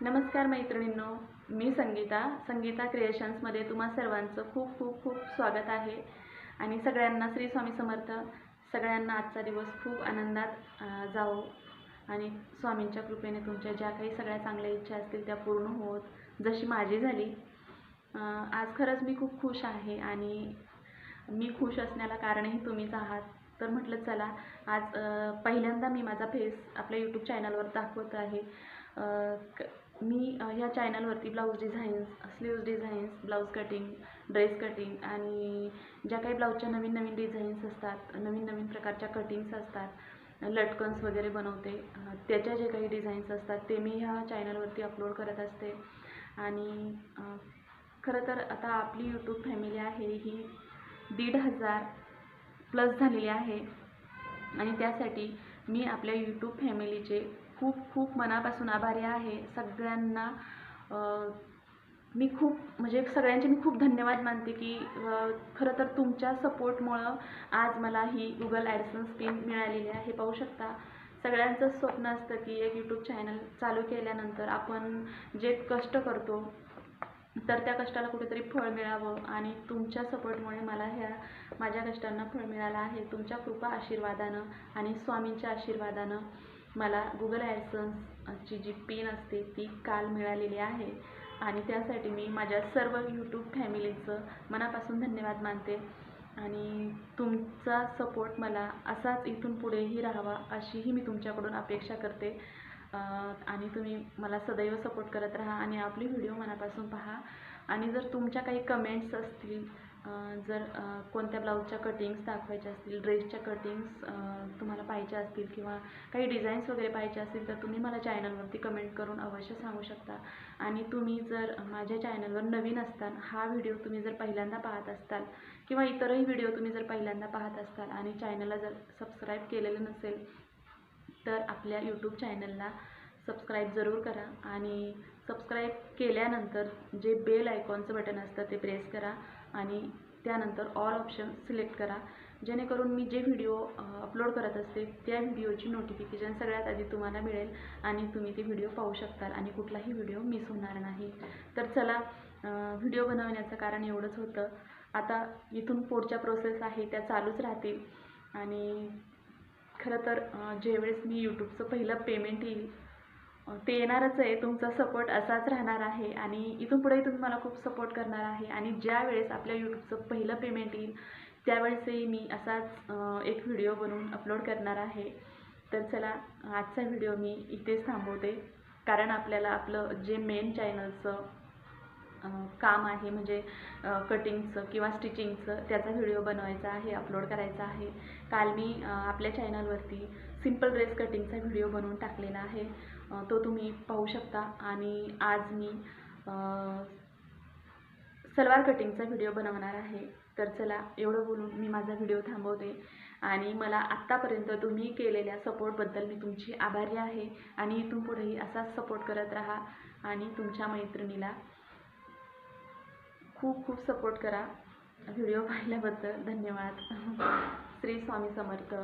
नमस्कार मैत्रिणींनो मी संगीता. संगीता क्रिएशन्समध्ये तुम्हा सर्वांचं खूप खूप खूप स्वागत आहे. आणि सगळ्यांना श्री स्वामी समर्थ. सगळ्यांना आजचा दिवस खूप आनंदात जावो. आणि स्वामींच्या कृपेने तुमच्या ज्या काही सगळ्या चांगल्या इच्छा असतील त्या पूर्ण होत. जशी माझी झाली. आज खरंच मी खूप खुश आहे आणि मी खुश असण्याला कारणही तुम्हीच आहात. तर म्हटलं चला आज पहिल्यांदा मी माझा फेस आपल्या यूट्यूब चॅनलवर दाखवत आहे. क- मी ह्या चॅनलवरती blouse designs sleeves designs blouse cutting dress cutting आणि ज्या काही ब्लाऊजच्या नवीन नवीन डिझाईन्स असतात नवीन नवीन प्रकारच्या कटिंग्स असतात लटकन्स वगैरे बनवते त्याच्या जे काही डिझाईन्स असतात ते मी ह्या चॅनलवरती अपलोड करत असते. आणि खरं तर आता आपली यूट्यूब फॅमिली आहे ही दीड हजार प्लस झालेली आहे. आणि त्यासाठी मी आपल्या यूट्यूब फॅमिलीचे खूप खूप मनापासून आभारी आहे. सगळ्यांना मी खूप म्हणजे सगळ्यांचे मी खूप धन्यवाद मानते की खरं तर तुमच्या सपोर्टमुळं आज मला ही गुगल ॲडसन्स स्कीम मिळालेली आहे. पाहू शकता सगळ्यांचंच स्वप्न असतं की एक यूट्यूब चॅनल चालू केल्यानंतर आपण जे कष्ट करतो तर त्या कष्टाला कुठेतरी फळ मिळावं आणि तुमच्या सपोर्टमुळे मला ह्या माझ्या कष्टांना फळ मिळालं आहे. तुमच्या कृपा आशीर्वादानं आणि स्वामींच्या आशीर्वादानं मला गुगल ॲडसन्सची जी पिन असते ती काल मिळालेली आहे. आणि त्यासाठी मी माझ्या सर्व यूट्यूब फॅमिलीचं मनापासून धन्यवाद मानते. आणि तुमचा सपोर्ट मला असाच इथून पुढेही राहावा अशीही मी तुमच्याकडून अपेक्षा करते. आणि तुम्ही मला सदैव सपोर्ट करत राहा आणि आपली व्हिडिओ मनापासून पहा. आणि जर तुमच्या काही कमेंट्स असतील जर कोणत्या ब्लाऊजच्या कटिंग्स दाखवायच्या असतील ड्रेसच्या कटिंग्स तुम्हाला पाहिजे असतील किंवा काही डिझाईन्स वगैरे पाहिजे असतील तर तुम्ही मला चॅनलवरती कमेंट करून अवश्य सांगू शकता. आणि तुम्ही जर माझ्या चॅनलवर नवीन असताल हा व्हिडिओ तुम्ही जर पहिल्यांदा पाहत असताल किंवा इतरही व्हिडिओ तुम्ही जर पहिल्यांदा पाहत असताल आणि चॅनलला जर सबस्क्राईब केलेलं नसेल तर आपल्या यूट्यूब चॅनलला सबस्क्राईब जरूर करा आणि सबस्क्राईब केल्यानंतर जे बेल आयकॉनचं बटन असतं ते प्रेस करा आणि त्यानंतर ऑल ऑप्शन सिलेक्ट करा. जेणेकरून मी जे व्हिडिओ अपलोड करत असते त्या व्हिडिओची नोटिफिकेशन सगळ्यात आधी तुम्हाला मिळेल आणि तुम्ही ते व्हिडिओ पाहू शकताल आणि कुठलाही व्हिडिओ मिस होणार नाही. तर चला व्हिडिओ बनवण्याचं कारण एवढंच होतं. आता इथून पुढच्या प्रोसेस आहे त्या चालूच राहतील. आणि खरं तर ज्यावेळेस मी यूट्यूबचं पहिलं पेमेंट येईल ते येणारच आहे. तुमचा सपोर्ट असाच राहणार आहे आणि इथून पुढेही तुम्ही मला खूप सपोर्ट करणार आहे. आणि ज्या वेळेस आपल्या यूट्यूबचं पहिलं पेमेंट येईल त्यावेळेसही मी असाच एक व्हिडिओ बनवून अपलोड करणार आहे. तर चला आजचा व्हिडिओ मी इथेच थांबवते. कारण आपल्याला आपलं जे मेन चॅनलचं काम आहे म्हणजे कटिंगचं किंवा स्टिचिंगचं त्याचा व्हिडिओ बनवायचा आहे अपलोड करायचा आहे. काल मी आपल्या चॅनलवरती सिंपल ड्रेस कटिंगचा व्हिडिओ बनवून टाकलेला आहे. तो तुम्ही पाहू शकता. आणि आज मी सलवार कटिंगचा व्हिडिओ बनवणार आहे. तर चला एवढं बोलून मी माझा व्हिडिओ थांबवते. आणि मला आत्तापर्यंत तुम्ही केलेल्या सपोर्टबद्दल मी तुमची आभारी आहे. आणि इथून पुढेही असाच सपोर्ट करत राहा. आणि तुमच्या मैत्रिणीला खूप खूप सपोर्ट करा. व्हिडिओ पाहिल्याबद्दल धन्यवाद. श्री स्वामी समर्थ.